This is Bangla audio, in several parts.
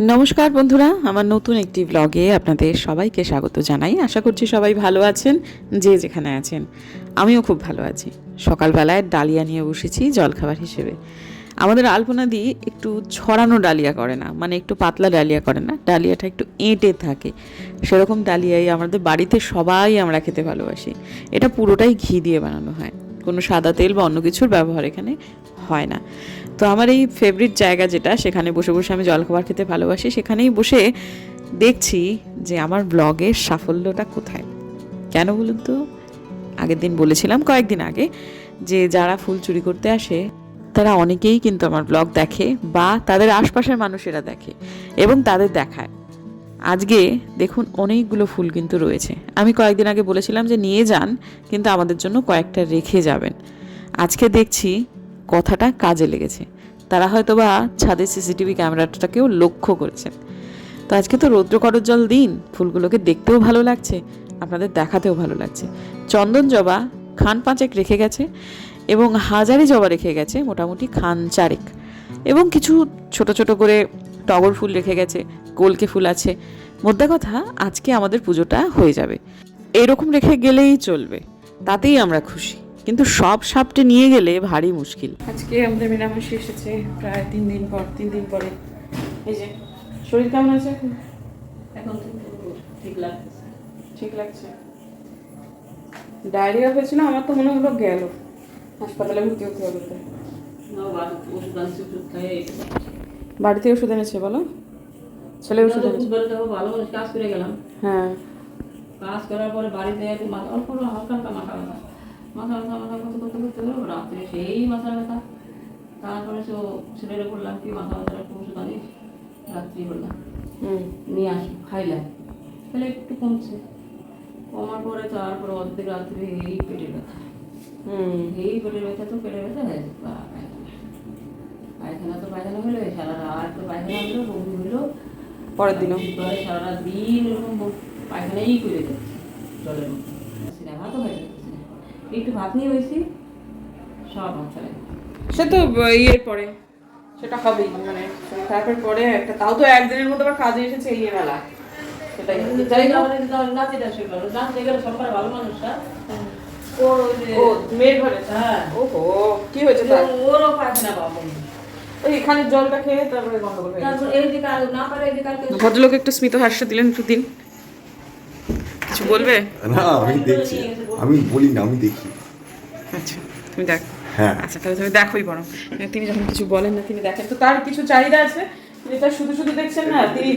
নমস্কার বন্ধুরা, আমার নতুন একটি ব্লগে আপনাদের সবাইকে স্বাগত জানাই। আশা করছি সবাই ভালো আছেন, যে যেখানে আছেন। আমিও খুব ভালো আছি। সকালবেলায় ডালিয়া নিয়ে বসেছি জলখাবার হিসেবে। আমাদের আলপনাদি একটু ছড়ানো ডালিয়া করে না মানে একটু পাতলা ডালিয়া করে না, ডালিয়াটা একটু এঁটে থাকে। সেরকম ডালিয়াই আমাদের বাড়িতে সবাই আমরা খেতে ভালোবাসি। এটা পুরোটাই ঘি দিয়ে বানানো হয়। কোনো সাদা তেল বা অন্য কিছুর ব্যবহার এখানে হয় না। তো আমার এই ফেভারিট জায়গা যেটা, সেখানে বসে বসে আমি জলখাবার খেতে ভালোবাসি। সেখানেই বসে দেখছি যে আমার ব্লগের সাফল্যটা কোথায়। কেন বলুন তো? আগের দিন বলেছিলাম কয়েকদিন আগে যে যারা ফুল চুরি করতে আসে, তারা অনেকেই কিন্তু আমার ব্লগ দেখে বা তাদের আশপাশের মানুষেরা দেখে এবং তাদের দেখায়। আজকে দেখুন অনেকগুলো ফুল কিন্তু রয়েছে। আমি কয়েকদিন আগে বলেছিলাম যে নিয়ে যান, কিন্তু আমাদের জন্য কয়েকটা রেখে যাবেন। আজকে দেখছি কথাটা কাজে লেগেছে। তারা হয়তো বা ছাদের সিসিটিভি ক্যামেরাটাকেও লক্ষ্য করেছেন। তো আজকে তো রৌদ্র করজ্জল দিন, ফুলগুলোকে দেখতেও ভালো লাগছে, আপনাদের দেখাতেও ভালো লাগছে। চন্দন জবা খান পাঁচেক রেখে গেছে এবং হাজারি জবা রেখে গেছে মোটামুটি খান চারেক। এবং কিছু ছোট ছোট করে টগর ফুল রেখে গেছে কলকে ফুল আছে। মোদ্দা কথা, আজকে আমাদের পুজোটা হয়ে যাবে। এরকম রেখে গেলেই চলবে। তাতেই আমরা খুশি। কিন্তু সব সাপটে নিয়ে গেলে ভারী মুশকিল। আজকে আমাদের মিনামাসি এসেছে প্রায় তিন দিন পর তিন দিন পরে। এই যে শরীর কেমন আছে এখন? এখন ঠিক লাগতেছে ঠিক লাগছে? ডায়রিয়া হয়েছিল আমার তো মনে হলো গেল। হাসপাতালে ভর্তি হতে হবে। না বাড়িতে ওষুধ এনেছে বলো? ছেলে ওষুধ ভালো কাজ করে গেলাম। হ্যাঁ। কাজ করার পরে বাড়িতে একটু মাথা অল্প অল্প হালকা হালকা মাথা ব্যথা। মাথা ব্যথা মাথা করতে করতে করতে রাত্রে সেই মাথা ব্যথা তারপরে তো ছেলেরে বললাম কি মাথা ব্যথার একটু ওষুধ আনিস? রাত্রি বললাম হুম। নিয়ে আসি খাইলাম তাহলে একটু কমছে। কমার পরে তারপরে অর্ধেক রাত্রে এই পেটে ব্যথা। হুম। এই পেটের ব্যথা তো পেটে ব্যথা হয়ে পায়খানা। তো পায়খানা হলো সারা রাত তো পায়খানা হলো বমি হলো। পরের দিনও। সারা রাত দিন এরকম পায়খানাই করে যাচ্ছে জলের মধ্যে। সিনেমা তো হয়ে যাচ্ছে। একটু ভাত নিয়ে হয়েছি সব ভাত সে তো ইয়ের পরে। সেটা হবেই মানে খারাপের পরে একটা তাও তো একদিনের মধ্যে আবার কাজে এসেছে এই মেলা সেটাই। যাই হোক নাতিটা শুরু নাচতে গেলে সবার ভালো মানুষটা। ওই ও মেয়ের ঘরে হ্যাঁ। ওহো কি হয়েছে তার? ওরও পায়খানা পাবো এখানে জলটা খেয়ে তারপরে গন্ডগোল হয়ে গেছে। তারপর এই যে কাল না ভদ্রলোক একটু স্মিত হাস্য দিলেন একটু দিন কিছু বলবে? না আমি দেখছি। আমি বলি না আমি দেখি। আচ্ছা তুমি দেখ। হ্যাঁ। আচ্ছা তাহলে তুমি দেখোই বরং। তিনি যখন কিছু বলেন না তিনি দেখেন। তো তার কিছু চাহিদা আছে? তার শুধু শুধু দেখছেন না তিনি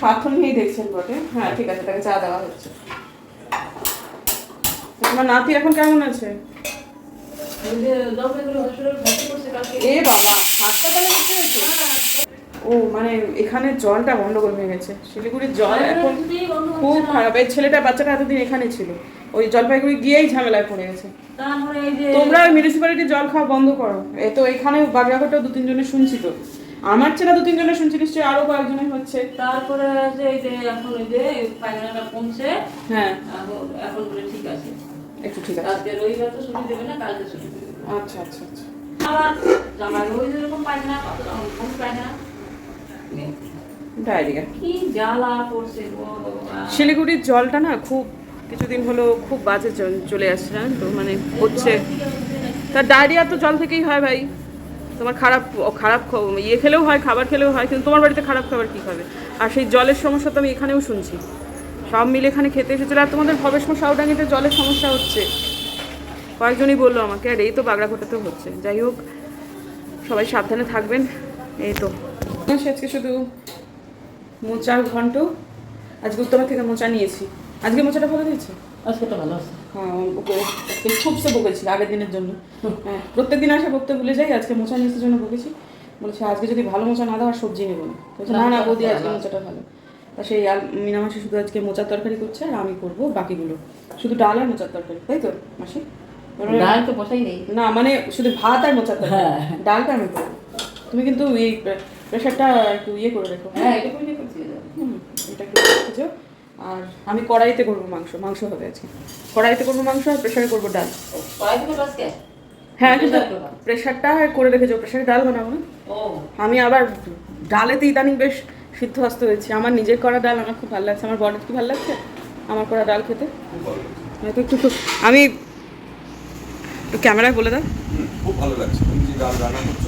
স্বার্থ নিয়েই দেখছেন বটে। হ্যাঁ ঠিক আছে তাকে চা দেওয়া হচ্ছে। তোমার নাতি এখন কেমন আছে? এ বাবা হাসপাতালে ও মানে এখানে জলটা গন্ডগোল হয়ে গেছে। শিলিগুড়ির জল এখন খুব খারাপ। এই ছেলেটা বাচ্চাটা এতদিন এখানে ছিল। ওই জলপাইগুড়ি গিয়েই ঝামেলায় পড়ে গেছে। যে তোমরা মিউনিসিপ্যালিটি জল খাওয়া বন্ধ করো। এ তো এখানে বাগড়াঘাটেও দু তিনজনের শুনছি তো। আমার ছেলে দু তিনজনের শুনছি নিশ্চয়ই আরও কয়েকজনের হচ্ছে। তারপরে আছে এই যে এখন এই যে পায়খানাটা কমছে। হ্যাঁ। এখন বলে ঠিক আছে। একটু ঠিক আছে। আজকে রবিবার তো ছুটি দেবে না কালকে ছুটি দেবে। আচ্ছা আচ্ছা আচ্ছা। আবার জামাই ওই যে এরকম পায়খানা কত পায়খানা। ডায়রিয়া কি জ্বালা পড়ছে শিলিগুড়ির জলটা না খুব কিছুদিন হলো খুব বাজে চলে আসছে জানেন তো? মানে হচ্ছে। তার ডায়রিয়া তো জল থেকেই হয় ভাই। তোমার খারাপ খারাপ ইয়ে খেলেও হয় খাবার খেলেও হয় কিন্তু তোমার বাড়িতে খারাপ খাবার কী খাবে আর সেই জলের সমস্যা তো আমি এখানেও শুনছি। সব মিলে এখানে খেতে এসেছিল। আর তোমাদের ভবেশমা সাউডাঙ্গিতে জলের সমস্যা হচ্ছে। কয়েকজনই বলল আমাকে আর এই তো বাগড়াঘাটাতেও হচ্ছে। যাই হোক সবাই সাবধানে থাকবেন। এই তো। আজকে শুধু মোচার ঘন্ট। আজকে উত্তরা থেকে মোচা নিয়েছি। আজকে মোচাটা ভালো দিয়েছে আজকে তো ভালো আছে হ্যাঁ ওকে খুবসে বকেছি আগের দিনের জন্য। হ্যাঁ প্রত্যেক দিন আসে বকতে ভুলে যাই আজকে মোচা নিয়েছে জন্য বকেছি। বলেছে আজকে যদি ভালো মোচা না দাও আর সবজি নেব না। না না বৌদি আজকে মোচাটা ভালো। তা সেই আল মিনা মাসি শুধু আজকে মোচার তরকারি করছে আর আমি করব বাকিগুলো। শুধু ডাল আর মোচার তরকারি তাই তো মাসি? ডাল তো বসাই নেই। না মানে শুধু ভাত আর মোচার তরকারি। হ্যাঁ। ডালটা আমি করব। তুমি কিন্তু এই প্রেশারটা একটু ইয়ে করে রেখো। হ্যাঁ এটা করে হুম, এটা একটু রেখেছো। আর আমি কড়াইতে করব মাংস মাংস হবে আজকে। কড়াইতে করব মাংস আর প্রেশারে করব ডাল। হ্যাঁ কিন্তু প্রেশারটা করে রেখেছো প্রেশারে ডাল বানাবো না? ও। আমি আবার ডালেতে ইদানিং বেশ সিদ্ধ হস্ত হয়েছে। আমার নিজের করা ডাল আমার খুব ভালো লাগছে। আমার বরের কি ভালো লাগছে? আমার করা ডাল খেতে? হয়তো একটু খুব- আমি একটু ক্যামেরায় বলে দাও। খুব ভালো লাগছে। তুমি যে ডাল রান্না করছ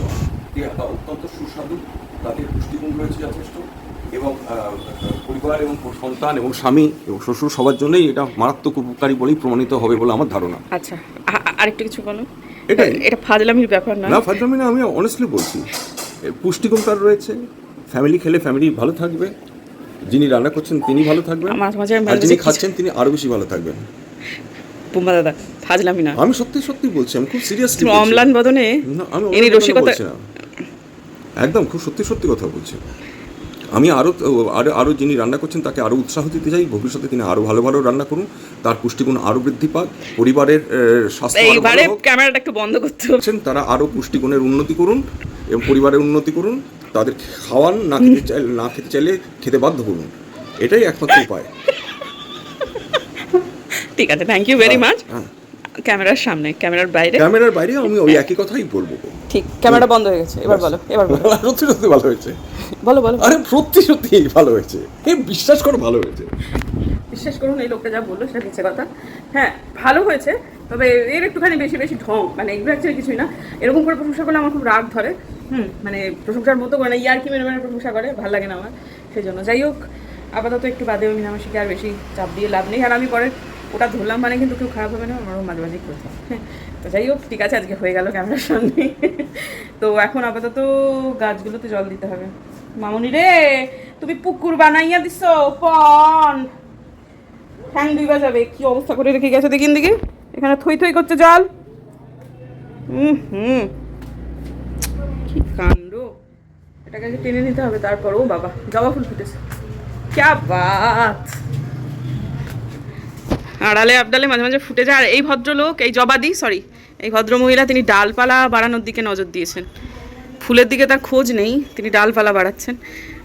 অত্যন্ত সুস্বাদু। তাতে পুষ্টিগুণ রয়েছে যথেষ্ট। এবং পরিবার এবং সন্তান এবং স্বামী এবং শ্বশুর সবার জন্যই এটা মারাত্মক উপকারী বলেই প্রমাণিত হবে বলে আমার ধারণা। আচ্ছা আ- আ- কিছু বলো এটাই। এটা ফাজলামির ব্যাপার না না ফাজলামি না আমি অনেস্টলি বলছি। পুষ্টিগুণ তার রয়েছে। ফ্যামিলি খেলে ফ্যামিলি ভালো থাকবে। যিনি রান্না করছেন তিনি ভালো থাকবেন। আর যিনি খাচ্ছেন তিনি আরও বেশি ভালো থাকবেন। বুম্বা দাদা ফাজলামি না। আমি সত্যি সত্যি বলছি আমি খুব সিরিয়াসলি অম্লান বদনে আমি রসিকতা। একদম খুব সত্যি সত্যি কথা বলছি। আমি আরও আরও আরও যিনি রান্না করছেন তাকে আরও উৎসাহ দিতে চাই ভবিষ্যতে তিনি আরও ভালো ভালো রান্না করুন তার পুষ্টিগুণ আরও বৃদ্ধি পাক পরিবারের স্বাস্থ্য এইবারে ক্যামেরাটা একটু বন্ধ করতে তারা আরও পুষ্টিগুণের উন্নতি করুন এবং পরিবারের উন্নতি করুন তাদের খাওয়ান না খেতে চাইলে না খেতে চাইলে খেতে বাধ্য করুন। এটাই একমাত্র উপায়। ঠিক আছে থ্যাংক ইউ ভেরি মাচ হ্যাঁ। ক্যামেরার সামনে ক্যামেরার বাইরে? ক্যামেরার বাইরে আমি ওই একই কথাই বলব। ঠিক ক্যামেরা বন্ধ হয়ে গেছে এবার বলো এবার বলো। সত্যি সত্যি ভালো হয়েছে। বলো বলো। আরে সত্যি সত্যি ভালো হয়েছে। এ বিশ্বাস করো ভালো হয়েছে। বিশ্বাস করুন এই লোকটা যা বলল সেটা মিথ্যে কথা। হ্যাঁ ভালো হয়েছে তবে এর একটুখানি বেশি বেশি ঢং মানে এগুলো অ্যাকচুয়ালি কিছুই না। এরকম করে প্রশংসা করলে আমার খুব রাগ ধরে। হুম মানে প্রশংসার মতো করে না ইয়ার কি মেরে মেরে প্রশংসা করে ভালো লাগে না আমার সেই জন্য। যাই হোক আপাতত একটু বাদে ওই মিনামাসিকে আর বেশি চাপ দিয়ে লাভ নেই। আর আমি পরে ওটা ধরলাম মানে কিন্তু কেউ খারাপ হবে না, আমারও মাঝে মাঝে করতে তো যাই হোক, ঠিক আছে, আজকে হয়ে গেল ক্যামেরার সামনে। তো এখন আপাতত গাছগুলোতে জল দিতে হবে। মামনি রে, তুমি পুকুর বানাইয়া দিছ, পন। ঠ্যাং ডুবা যাবে কি অবস্থা করে রেখে গেছে দেখিন দিকে এখানে থই থই করছে জল। হুম হুম। কি কাণ্ড। এটাকে টেনে নিতে হবে তারপর ও বাবা, জবা ফুল ফুটেছে। ক্যা বাত। আড়ালে আবডালে মাঝে মাঝে ফুটে যায়। আর এই ভদ্রলোক, এই জবাদি সরি এই ভদ্রমহিলা, তিনি ডালপালা বাড়ানোর দিকে নজর দিয়েছেন। ফুলের দিকে তার খোঁজ নেই, তিনি ডালপালা বাড়াচ্ছেন।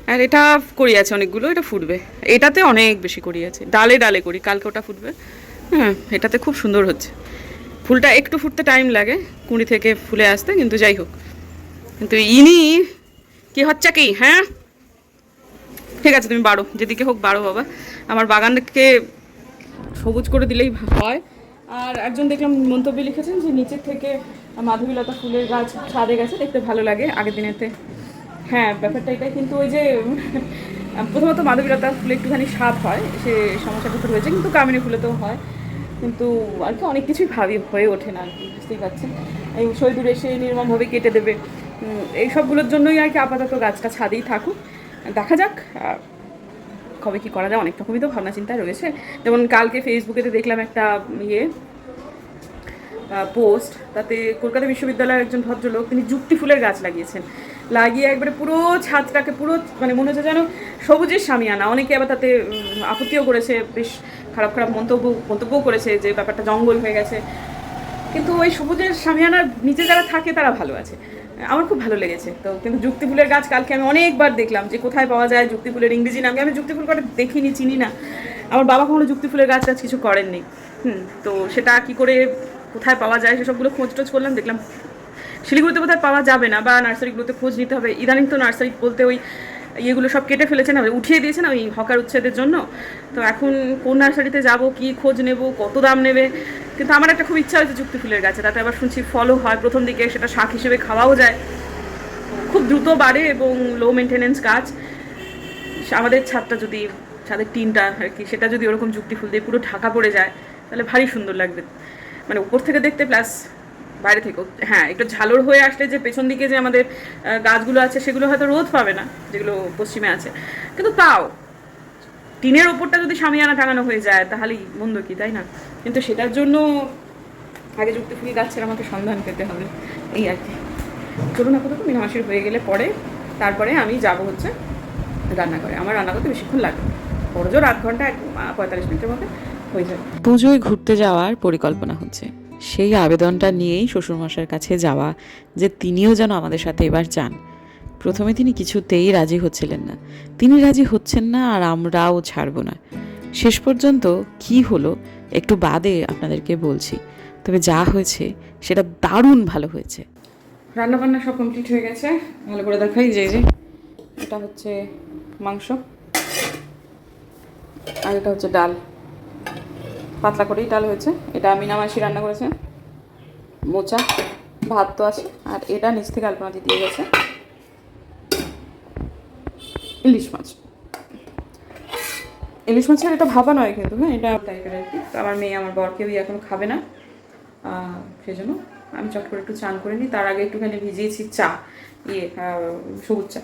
আর এটা করিয়াছে অনেকগুলো, এটা ফুটবে। এটাতে অনেক বেশি করিয়াছে। ডালে ডালে করি, কালকে ওটা ফুটবে। হ্যাঁ এটাতে খুব সুন্দর হচ্ছে। ফুলটা একটু ফুটতে টাইম লাগে, কুঁড়ি থেকে ফুলে আসতে, কিন্তু যাই হোক। কিন্তু ইনি, কি হচ্ছে কি হ্যাঁ? ঠিক আছে, তুমি বাড়ো, যেদিকে হোক বাড়ো বাবা। আমার বাগানকে সবুজ করে দিলেই হয়। আর একজন দেখলাম মন্তব্য লিখেছেন যে নিচের থেকে মাধবীলতা ফুলের গাছ ছাদে গেছে দেখতে ভালো লাগে আগের দিনেতে। হ্যাঁ ব্যাপারটা এটাই। কিন্তু ওই যে প্রথমত মাধবীলতা ফুলে একটুখানি স্বাদ হয় সে সমস্যাটা তো রয়েছে কিন্তু কামিনী ফুলেতেও হয়। কিন্তু আর কি অনেক কিছুই ভাবি হয়ে ওঠে না আর কি বুঝতেই পারছেন? এই শহীদুর এসে নির্মমভাবে কেটে দেবে। উম, এই সবগুলোর জন্যই আর কি আপাতত গাছটা ছাদেই থাকুক। দেখা যাক কবে কি করা যায় অনেক রকমই তো ভাবনা চিন্তা রয়েছে। যেমন কালকে ফেসবুকেতে দেখলাম একটা ইয়ে পোস্ট তাতে কলকাতা বিশ্ববিদ্যালয়ের একজন ভদ্রলোক, তিনি যুক্তি ফুলের গাছ লাগিয়েছেন। লাগিয়ে একবারে পুরো ছাদটাকে পুরো মানে মনে হচ্ছে যেন সবুজের সামিয়ানা অনেকে আবার তাতে আপত্তিও করেছে, বেশ খারাপ খারাপ মন্তব্য, মন্তব্যও করেছে যে ব্যাপারটা জঙ্গল হয়ে গেছে। কিন্তু ওই সবুজের সামিয়ানার নিচে যারা থাকে তারা ভালো আছে। আমার খুব ভালো লেগেছে। তো কিন্তু যুক্তি ফুলের গাছ কালকে আমি অনেকবার দেখলাম যে কোথায় পাওয়া যায় যুক্তি ফুলের ইংরেজি নাম। আমি যুক্তি ফুল কটা দেখিনি, চিনি না। আমার বাবা কখনো যুক্তি ফুলের গাছ গাছ কিছু করেননি। হুম, তো সেটা কি করে কোথায় পাওয়া যায় সেসবগুলো খোঁজ টোজ করলাম, দেখলাম শিলিগুড়িতে কোথায় পাওয়া যাবে না বা নার্সারিগুলোতে খোঁজ নিতে হবে। ইদানিং তো নার্সারি বলতে ওই ইয়েগুলো সব কেটে ফেলেছেন উঠিয়ে দিয়েছে না ওই হকার উচ্ছেদের জন্য। তো এখন কোন নার্সারিতে যাব, কি খোঁজ নেব, কত দাম নেবে? কিন্তু আমার একটা খুব ইচ্ছা হয়েছে যুক্তি ফুলের গাছে, তাতে আবার শুনছি ফলও হয়, প্রথম দিকে সেটা শাক হিসেবে খাওয়াও যায়। খুব দ্রুত বাড়ে এবং লো মেনটেনেন্স গাছ আমাদের ছাদটা যদি, ছাদের টিনটা আর কি, সেটা যদি ওরকম যুক্তি ফুল দিয়ে পুরো ঢাকা পড়ে যায়, তাহলে ভারী সুন্দর লাগবে। মানে উপর থেকে দেখতে প্লাস বাইরে থেকেও হ্যাঁ একটু ঝালর হয়ে আসলে যে পেছন দিকে যে আমাদের গাছগুলো আছে, সেগুলো হয়তো রোদ পাবে না, যেগুলো পশ্চিমে আছে। কিন্তু তাও, টিনের ওপরটা যদি সামিয়ানা টাঙানো হয়ে যায়, তাহলেই মন্দ কি, তাই না? কিন্তু সেটার জন্য আগে যুক্তি ফুল গাছের আমাকে সন্ধান পেতে হবে, এই আর কি। চলুন আপাতত, মিনামাসির হয়ে গেলে পরে, তারপরে আমি যাব হচ্ছে রান্না করে আমার রান্না করতে বেশিক্ষণ লাগবে বড় জোর আধ ঘণ্টা এক পঁয়তাল্লিশ মিনিটের মধ্যে হয়ে যাবে। পুজোয় ঘুরতে যাওয়ার পরিকল্পনা হচ্ছে। সেই আবেদনটা নিয়েই শ্বশুরমশাইয়ের কাছে যাওয়া, যে তিনিও যেন আমাদের সাথে এবার যান। প্রথমে তিনি কিছুতেই রাজি হচ্ছিলেন না। তিনি রাজি হচ্ছেন না আর আমরাও ছাড়ব না। শেষ পর্যন্ত কি হলো একটু বাদে আপনাদেরকে বলছি। তবে যা হয়েছে সেটা দারুণ ভালো হয়েছে। রান্না বান্না সব কমপ্লিট হয়ে গেছে। ভালো করে দেখাই যে যে এটা হচ্ছে মাংস। আর এটা হচ্ছে ডাল। পাতলা করেই ডাল হয়েছে। এটা মিনা মাসি রান্না করেছে। মোচা, ভাত তো আছে। আর এটা নিচ থেকে আলপনা দিয়ে গেছে। ইলিশ মাছ। ইলিশ মাছের এটা ভাবা নয় কিন্তু হ্যাঁ? এটা টাইপের আর কি। আমার মেয়ে, আমার বর কেউই এখন খাবে না। সেই জন্য আমি চট করে একটু চান করে নিই। তার আগে একটুখানি ভিজিয়েছি চা ইয়ে সবুজ চা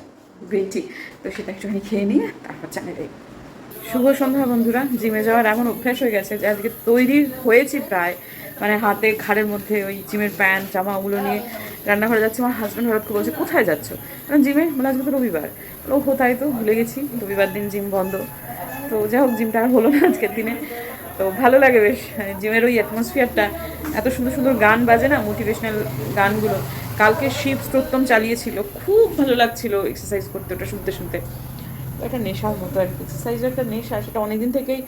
গ্রিন টি তো সেটা একটুখানি খেয়ে নিয়ে তারপর চানে দেয় শুভ সন্ধ্যা বন্ধুরা, জিমে যাওয়ার এমন অভ্যাস হয়ে গেছে যে আজকে তৈরি হয়েছি প্রায়। মানে হাতে ঘাড়ের মধ্যে ওই জিমের প্যান্ট জামা ওগুলো নিয়ে রান্নাঘরে যাচ্ছে। আমার হাজব্যান্ড হঠাৎ করে বলছে, কোথায় যাচ্ছ? কারণ জিমে? বলে, আজকে তো রবিবার। ও কোথায় তো, ভুলে গেছি। রবিবার দিন জিম বন্ধ। তো যাই হোক, জিমটা আর হলো না আজকের দিনে। তো ভালো লাগে বেশ। জিমের ওই অ্যাটমসফিয়ারটা এত সুন্দর সুন্দর গান বাজে না মোটিভেশনাল গানগুলো। কালকে শিব স্তোত্তম চালিয়েছিল। খুব ভালো লাগছিল এক্সারসাইজ করতে, ওটা শুনতে শুনতে। একটা নেশার মতো আর কি। এক্সারসাইজের একটা নেশা, সেটা অনেকদিন থেকেই,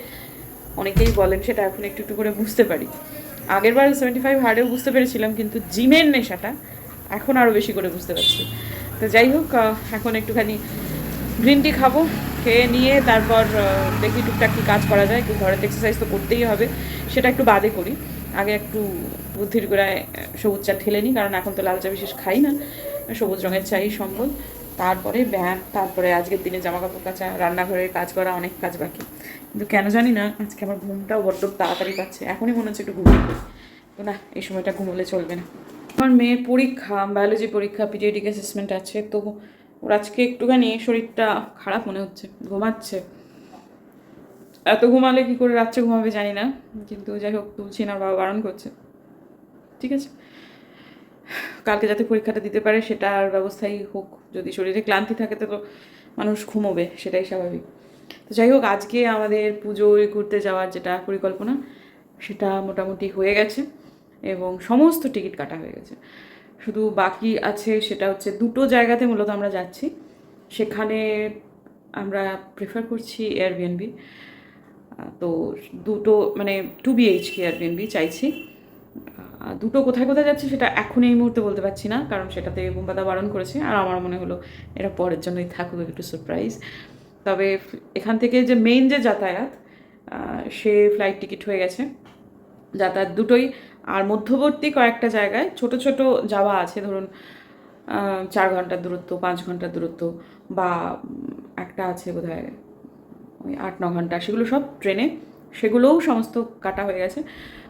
অনেকেই বলেন সেটা এখন একটু একটু করে বুঝতে পারি। আগের বার সেভেন্টি ফাইভ হার্ডেও বুঝতে পেরেছিলাম, কিন্তু জিমের নেশাটা এখন আরও বেশি করে বুঝতে পারছি। তো যাই হোক এখন একটুখানি গ্রিন টি খাব, খেয়ে নিয়ে তারপর দেখি টুকটাক কী কাজ করা যায়। একটু ঘরেতে এক্সারসাইজ তো করতেই হবে, সেটা একটু বাদে করি। আগে একটু বুদ্ধির গোড়ায় সবুজ চা ঠেলে নিই, কারণ এখন তো লাল চা বিশেষ খাই না। সবুজ রঙের চাই সম্বল। তারপরে ব্যায়াম, তারপরে আজকের দিনে জামা কাপড় কাচা, রান্নাঘরের কাজ করা, অনেক কাজ বাকি। কিন্তু কেন জানি না, আজকে আমার ঘুমটাও বড্ড তাড়াতাড়ি পাচ্ছে। এখনই মনে হচ্ছে একটু ঘুমিয়ে তো না, এই সময়টা ঘুমোলে চলবে না। আমার মেয়ের পরীক্ষা বায়োলজি পরীক্ষা পিডিয়াটিক অ্যাসেসমেন্ট আছে, তো ওর আজকে একটুখানি শরীরটা খারাপ মনে হচ্ছে, ঘুমাচ্ছে। এত ঘুমালে কি করে রাত্রে ঘুমাবে জানি না, কিন্তু যাই হোক তুলছি না বাবা বারণ করছে। ঠিক আছে? কালকে যাতে পরীক্ষাটা দিতে পারে, সেটার ব্যবস্থাই হোক। যদি শরীরে ক্লান্তি থাকে তো মানুষ ঘুমোবে, সেটাই স্বাভাবিক। তো যাই হোক, আজকে আমাদের পুজোয় ঘুরতে যাওয়ার যেটা পরিকল্পনা, সেটা মোটামুটি হয়ে গেছে এবং সমস্ত টিকিট কাটা হয়ে গেছে। শুধু বাকি আছে সেটা হচ্ছে দুটো জায়গাতে মূলত আমরা যাচ্ছি। সেখানে আমরা প্রেফার করছি এয়ারবিএনবি তো দুটো মানে টু বিএইচকে এয়ারবিএনবি চাইছি। দুটো কোথায় কোথায় যাচ্ছে সেটা এখন এই মুহূর্তে বলতে পারছি না, কারণ সেটাতে বুম্বাদা বারণ করেছে, আর আমার মনে হলো এটা পরের জন্যই থাকুক, একটু সারপ্রাইজ তবে এখান থেকে যে মেইন যে যাতায়াত সে ফ্লাইট টিকিট হয়ে গেছে। যাতায়াত দুটোই, আর মধ্যবর্তী কয়েকটা জায়গায় ছোট ছোট যাওয়া আছে, ধরুন চার ঘণ্টার দূরত্ব, পাঁচ ঘণ্টার দূরত্ব, বা একটা আছে বোধহয় ওই আট, ন ঘণ্টা, সেগুলো সব ট্রেনে। সেগুলোও সমস্ত কাটা হয়ে গেছে।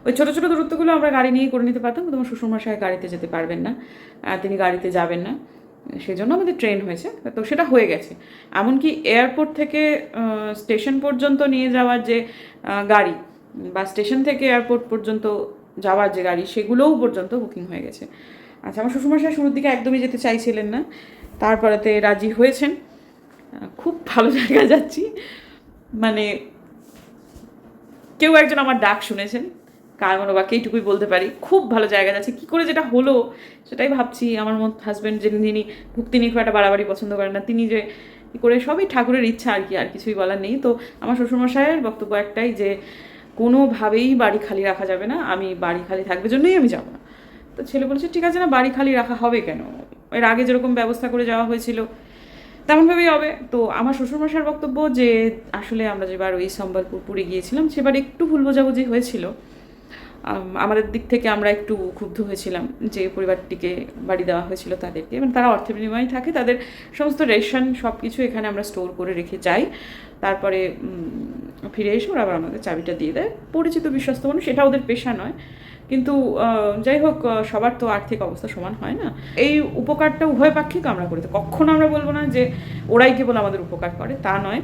ওই ছোটো ছোটো দূরত্বগুলো আমরা গাড়ি নিয়েই করে নিতে পারতাম তোমার শ্বশুরমশাই গাড়িতে যেতে পারবেন না তিনি গাড়িতে যাবেন না। সেই জন্য আমাদের ট্রেন হয়েছে, তো সেটা হয়ে গেছে। এমনকি এয়ারপোর্ট থেকে স্টেশন পর্যন্ত নিয়ে যাওয়ার যে গাড়ি, বা স্টেশন থেকে এয়ারপোর্ট পর্যন্ত যাওয়ার যে গাড়ি, সেগুলোও পর্যন্ত বুকিং হয়ে গেছে। আচ্ছা আমার শ্বশুরমশাই শুরুর দিকে একদমই যেতে চাইছিলেন না, তারপরেতে রাজি হয়েছেন। খুব ভালো জায়গায় যাচ্ছি। মানে কেউ একজন আমার ডাক শুনেছেন কার মনে বাকি এইটুকুই বলতে পারি, খুব ভালো জায়গা যাচ্ছে, কী করে যেটা হলো সেটাই ভাবছি, আমার মত হাজব্যান্ড যিনি যিনি ভক্তি নিয়ে খুব একটা বাড়াবাড়ি পছন্দ করেন না, তিনি যে কী করে, সবই ঠাকুরের ইচ্ছা আর কি, আর কিছুই বলার নেই। তো আমার শ্বশুরমশাইয়ের বক্তব্য একটাই যে, কোনোভাবেই বাড়ি খালি রাখা যাবে না, আমি বাড়ি খালি থাকবে জন্যই আমি যাব না। তো ছেলে বলেছে, ঠিক আছে না, বাড়ি খালি রাখা হবে কেন? এর আগে যেরকম ব্যবস্থা করে যাওয়া হয়েছিল তেমনভাবেই হবে। তো আমার শ্বশুরমশার বক্তব্য যে, আসলে আমরা যেবার ওই সম্বলপুর পুরে গিয়েছিলাম, সেবার একটু ভুল বোঝাবুঝি হয়েছিল। আমাদের দিক থেকে আমরা একটু ক্ষুব্ধ হয়েছিলাম যে পরিবারটিকে বাড়ি দেওয়া হয়েছিল তাদেরকে এবং তারা অর্থ বিনিময়ে থাকে। তাদের সমস্ত রেশন সব কিছু এখানে আমরা স্টোর করে রেখে যাই। তারপরে ফিরে এসে ওরা আবার আমাদের চাবিটা দিয়ে দেয়। পরিচিত বিশ্বস্ত মানুষ, সেটা ওদের পেশা নয়। কিন্তু যাই হোক সবার তো আর্থিক অবস্থা সমান হয় না। এই উপকারটা উভয় পাক্ষিক আমরা করি। কখনো আমরা বলব না যে ওরাই কেবল আমাদের উপকার করে, তা নয়।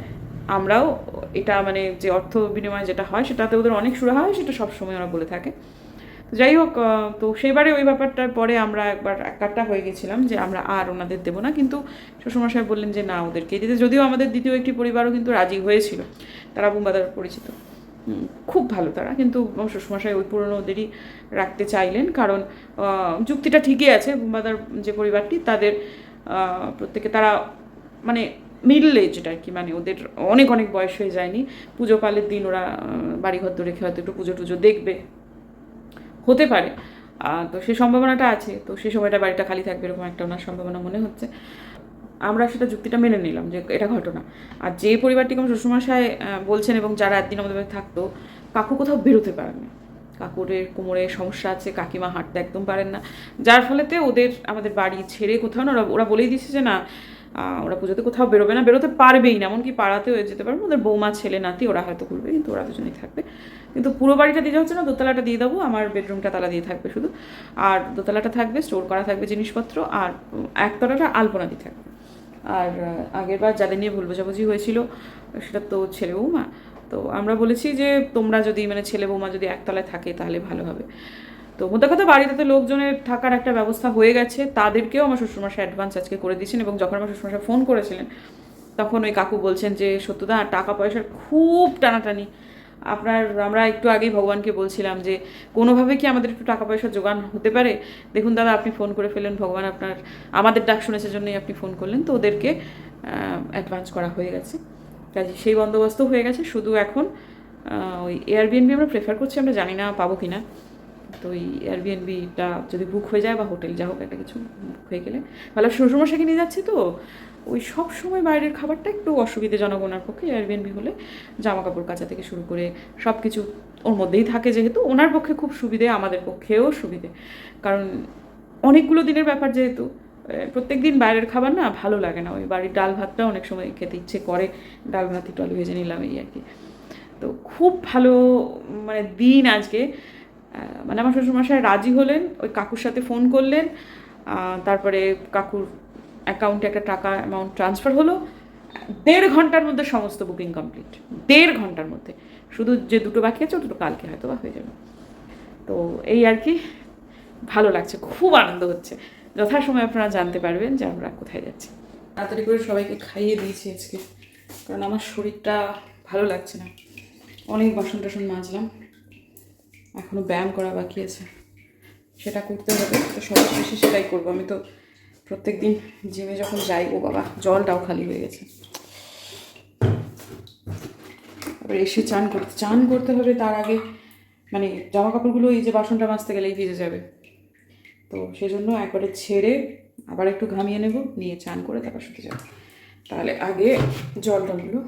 আমরাও এটা মানে যে অর্থ বিনিময় যেটা হয়, সেটাতে ওদের অনেক সুরা হয়, সেটা সবসময় ওরা বলে থাকে। যাই হোক তো সেইবারে ওই ব্যাপারটার পরে আমরা একবার একাট্টা হয়ে গেছিলাম যে আমরা আর ওনাদের দেবো না। কিন্তু শ্বশুরমশাই বললেন যে, না, ওদেরকে দিতে। যদিও আমাদের দ্বিতীয় একটি পরিবারও কিন্তু রাজি হয়েছিল। তারা বুম্বাদার পরিচিত। খুব ভালো তারা। কিন্তু শ্বশুরমশাই ওই পুরনো ওদেরই রাখতে চাইলেন। কারণ যুক্তিটা ঠিকই আছে। বুম্বাদার যে পরিবারটি, তাদের প্রত্যেকে তারা মানে মিডল এজড আর কি মানে ওদের অনেক অনেক বয়স হয়ে যায়নি। পুজো পালের দিন ওরা বাড়িঘর তো রেখে হয়তো একটু পুজো টুজো দেখবে। হতে পারে। তো সেই সম্ভাবনাটা আছে তো সেই সময়টা বাড়িটা খালি থাকবে এরকম একটা ওনার সম্ভাবনা মনে হচ্ছে। আমরা সেটা যুক্তিটা মেনে নিলাম যে এটা ঘটনা। আর যে পরিবারটি আমার শ্বশুরমশাই আহ, বলছেন এবং যারা একদিন আমাদের বাড়িতে থাকতো কাকু কোথাও বেরোতে পারেন কাকুরের কোমরে সমস্যা আছে কাকিমা হাঁটতে একদম পারেন না। যার ফলেতে ওদের আমাদের বাড়ি ছেড়ে কোথাও না ওরা ওরা বলেই দিচ্ছে যে না ওরা পুজোতে কোথাও বেরোবে না বেরোতে পারবেই না এমনকি পাড়াতেও যেতে পারবে ওদের বৌমা ছেলে নাতি ওরা হয়তো করবে কিন্তু ওরা দুজনেই থাকবে। কিন্তু পুরো বাড়িটা দিয়ে হচ্ছে না দোতলাটা দিয়ে দেবো আমার বেডরুমটা তালা দিয়ে থাকবে শুধু। আর দোতলাটা থাকবে স্টোর করা থাকবে জিনিসপত্র আর একতলাটা আলপনা দিয়ে থাকবে। আর আহ, আগেরবার যাদের নিয়ে ভুল বোঝাবুঝি হয়েছিল সেটা তো ছেলে বৌমা। তো আমরা বলেছি যে তোমরা যদি মানে ছেলে বৌমা যদি একতলায় থাকে তাহলে ভালো হবে। তো মোদ্দা কথা বাড়িতে তো লোকজনের থাকার একটা ব্যবস্থা হয়ে গেছে। তাদেরকেও আমার শ্বশুরমশাই অ্যাডভান্স আজকে করে দিয়েছেন এবং যখন আমার শ্বশুরমশাই ফোন করেছিলেন, তখন ওই কাকু বলছেন যে, সত্যদা, টাকা পয়সার খুব টানাটানি। আপনার, আমরা একটু আগেই ভগবানকে বলছিলাম যে, কোনোভাবে কি আমাদের একটু টাকা পয়সা জোগান হতে পারে? দেখুন দাদা, আপনি ফোন করে ফেলেন, ভগবান আপনার, আমাদের ডাক শুনেছে জন্যই আপনি ফোন করলেন। তো ওদেরকে অ্যাডভান্স করা হয়ে গেছে। কাজে সেই বন্দোবস্ত হয়ে গেছে। শুধু এখন ওই এয়ারবিএনবি আমরা প্রেফার করছি, আমরা জানি না পাবো কি না তো ওই এয়ারবিএনবিটা যদি বুক হয়ে যায় বা হোটেল যা হোক একটা কিছু বুক হয়ে গেলে। ভালো শ্বশুরমশাইকে নিয়ে যাচ্ছি তো। ওই সব সময় বাইরের খাবারটা একটু অসুবিধাজনক ওনার পক্ষে এয়ারবিএনবি হলে। জামা কাপড় কাচা থেকে শুরু করে সব কিছু ওর মধ্যেই থাকে যেহেতু ওনার পক্ষে খুব সুবিধে, আমাদের পক্ষেও সুবিধে। কারণ অনেকগুলো দিনের ব্যাপার যেহেতু প্রত্যেক দিন বাইরের খাবার না ভালো লাগে না। ওই বাড়ির ডাল ভাতটা অনেক সময় খেতে ইচ্ছে করে। ডাল ভাত, একটু আলু ভেজে নিলাম, এই আর কি। তো খুব ভালো মানে দিন আজকে। মানে আমার শ্বশুরমশাই রাজি হলেন, ওই কাকুর সাথে ফোন করলেন তারপরে কাকুর অ্যাকাউন্টে একটা টাকা অ্যামাউন্ট ট্রান্সফার হলো। দেড় ঘণ্টার মধ্যে সমস্ত বুকিং কমপ্লিট দেড় ঘণ্টার মধ্যে। শুধু যে দুটো বাকি আছে দুটো কালকে হয়তো বা হয়ে যাবে। তো এই আর কি, ভালো লাগছে, খুব আনন্দ হচ্ছে। যথাসময়ে আপনারা জানতে পারবেন যে আমরা কোথায় যাচ্ছি। তাড়াতাড়ি করে সবাইকে খাইয়ে দিয়েছি আজকে, কারণ আমার শরীরটা ভালো লাগছে না। অনেক বাসন টাসন মাজলাম। এখনও ব্যায়াম করা বাকি আছে। সেটা করতে হবে, তো সবার শেষে সেটাই করব। আমি তো প্রত্যেক দিন জিমে যখন যাই, ও বাবা, জলটাও খালি হয়ে গেছে। এবার এসে চান করতে চান করতে হবে তার আগে মানে জামা কাপড়গুলো এই যে বাসনটা মাজতে গেলেই ভিজে যাবে। তো সেজন্য একবারে ছেড়ে আবার একটু ঘামিয়ে নেব, নিয়ে চান করে তারপর শুতে যাব। তাহলে আগে জল টলগুলো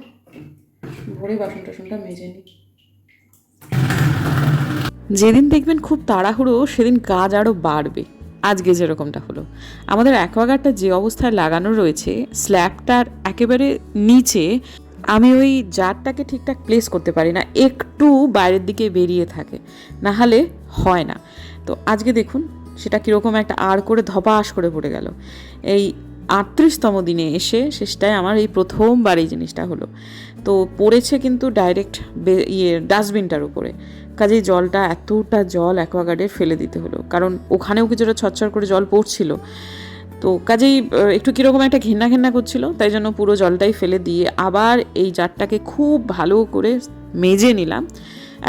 ভরে বাসন টাসনটা মেজে নিই। যেদিন দেখবেন খুব তাড়াহুড়ো, সেদিন কাজ আরও বাড়বে। আজকে যেরকমটা হলো। আমাদের অ্যাকোয়াগার্ডটা যে অবস্থায় লাগানো রয়েছে, স্ল্যাবটার একেবারে নিচে, আমি ওই জারটাকে ঠিকঠাক প্লেস করতে পারি না। একটু বাইরের দিকে বেরিয়ে থাকে। না হলে হয় না। তো আজকে দেখুন, সেটা কীরকম একটা আর করে ধপাস করে পড়ে গেল। এই আটত্রিশতম দিনে এসে শেষটায় আমার এই প্রথমবার এই জিনিসটা হলো। তো পড়েছে কিন্তু ডাইরেক্ট ইয়ে ডাস্টবিনটার উপরে। কাজেই জলটা এতটা জল অ্যাকোয়াগার্ডের ফেলে দিতে হলো। কারণ ওখানেও কিছুটা ছচ্ছর করে জল পড়ছিল। তো কাজেই একটু কীরকম একটা ঘেন্না ঘেন্না করছিল, তাই জন্য পুরো জলটাই ফেলে দিয়ে আবার এই জারটাকে খুব ভালো করে মেজে নিলাম।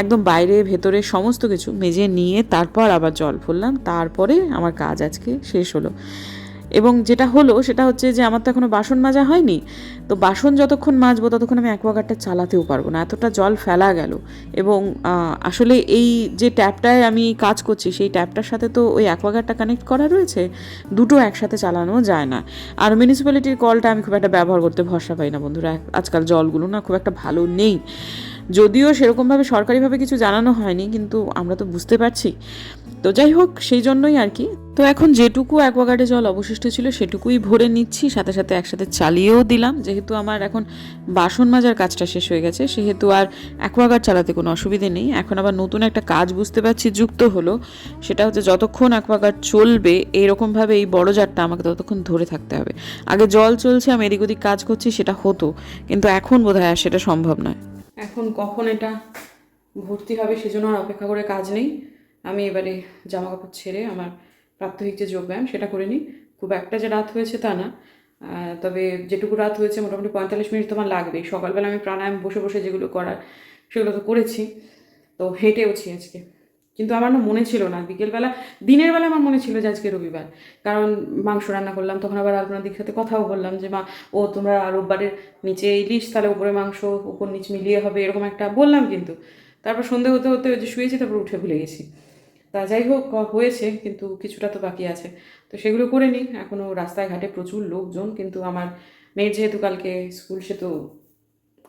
একদম বাইরে, ভেতরে সমস্ত কিছু মেজে নিয়ে তারপর আবার জল ভরলাম তারপরে আমার কাজ আজকে শেষ হলো। এবং যেটা হলো সেটা হচ্ছে যে আমার তো এখনও বাসন মাজা হয়নি, তো বাসন যতক্ষণ মাজবো ততক্ষণ আমি অ্যাকোয়াগার্ডটা চালাতেও পারব না। এতটা জল ফেলা গেল এবং আসলে এই যে ট্যাপটায় আমি কাজ করছি সেই ট্যাপটার সাথে তো ওই অ্যাকোয়াগার্ডটা কানেক্ট করা রয়েছে, দুটো একসাথে চালানো যায় না। আর মিউনিসিপ্যালিটির কলটা আমি খুব একটা ব্যবহার করতে ভরসা পাই না বন্ধুরা আজকাল জলগুলো না খুব একটা ভালো নেই। যদিও সেরকমভাবে সরকারিভাবে কিছু জানানো হয়নি, কিন্তু আমরা তো বুঝতে পারছি। তো যাই হোক, সেই জন্যই আর কি তো এখন যেটুকু অ্যাকোয়াগার্ডে জল অবশিষ্ট ছিল সেটুকুই ভরে নিচ্ছি, সাথে সাথে একসাথে চালিয়েও দিলাম। যেহেতু আমার এখন বাসন মাজার কাজটা শেষ হয়ে গেছে, সেহেতু আর অ্যাকোয়াগার্ড চালাতে কোনো অসুবিধে নেই। এখন আবার নতুন একটা কাজ বুঝতে পারছি যুক্ত হলো, সেটা হচ্ছে যতক্ষণ অ্যাকোয়াগার্ড চলবে এইরকমভাবে এই বড় জারটা আমাকে ততক্ষণ ধরে থাকতে হবে। আগে জল চলছে, আমি এদিক ওদিক কাজ করছি, সেটা হতো, কিন্তু এখন বোধ হয় আর সেটা সম্ভব নয়। এখন কখন এটা ভর্তি হবে সেজন্য আর অপেক্ষা করে কাজ নেই। আমি এবারে জামা কাপড় ছেড়ে আমার প্রাত্যহিক যে যোগব্যায়াম সেটা করে নিই। খুব একটা যে রাত হয়েছে তা না। তবে যেটুকু রাত হয়েছে মোটামুটি পঁয়তাল্লিশ মিনিট তোমার লাগবেই। সকালবেলা আমি প্রাণায়াম বসে বসে যেগুলো করার, সেগুলো তো করেছি। তো হেঁটেওছি আজকে। কিন্তু আমার না মনে ছিল না। বিকেলবেলা, দিনের বেলা আমার মনে ছিল যে আজকে রবিবার। কারণ মাংস রান্না করলাম, তখন আবার আলপনা দিক সাথে কথাও বললাম যে, মা, ও তোমরা রোববারের নিচে ইলিশ তাহলে উপরে মাংস, উপর নিচ মিলিয়ে হবে, এরকম একটা বললাম কিন্তু। তারপর সন্ধে হতে হতে ওই যে শুয়েছি, তারপর উঠে ভুলে গেছি। তা যাই হোক হয়েছে, কিন্তু কিছুটা তো বাকি আছে। তো সেগুলো করে নিই। এখনও রাস্তায় ঘাটে প্রচুর লোকজন, কিন্তু আমার মেয়ের যেহেতু কালকে স্কুল, সে তো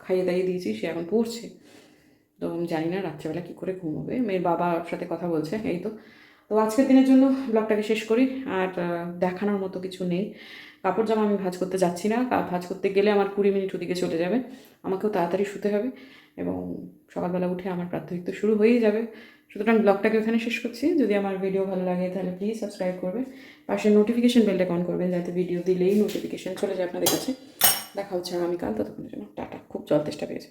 খাইয়ে দাইয়ে দিয়েছি, সে এখন পড়ছে। তো জানি না রাত্রেবেলা কী করে ঘুমোবে। মেয়ের বাবার সাথে কথা বলছে, এই তো। তো আজকের দিনের জন্য ব্লগটাকে শেষ করি। আর দেখানোর মতো কিছু নেই। কাপড় জামা আমি ভাঁজ করতে যাচ্ছি না। ভাঁজ করতে গেলে আমার কুড়ি মিনিট ওদিকে চলে যাবে। আমাকেও তাড়াতাড়ি শুতে হবে। এবং সকালবেলা উঠে আমার প্রাত্যহিক তো শুরু হয়েই যাবে। সুতরাং ব্লগটাকে ওখানে শেষ করছি। যদি আমার ভিডিও ভালো লাগে, তাহলে প্লিজ সাবস্ক্রাইব করবে পাশে নোটিফিকেশন বেলটা অন করবেন, যাতে ভিডিও দিলেই নোটিফিকেশন চলে যায় আপনাদের কাছে। দেখা হচ্ছে আগামীকাল, ততক্ষণের জন্য টাটা। খুব জল তেষ্টা পেয়েছে।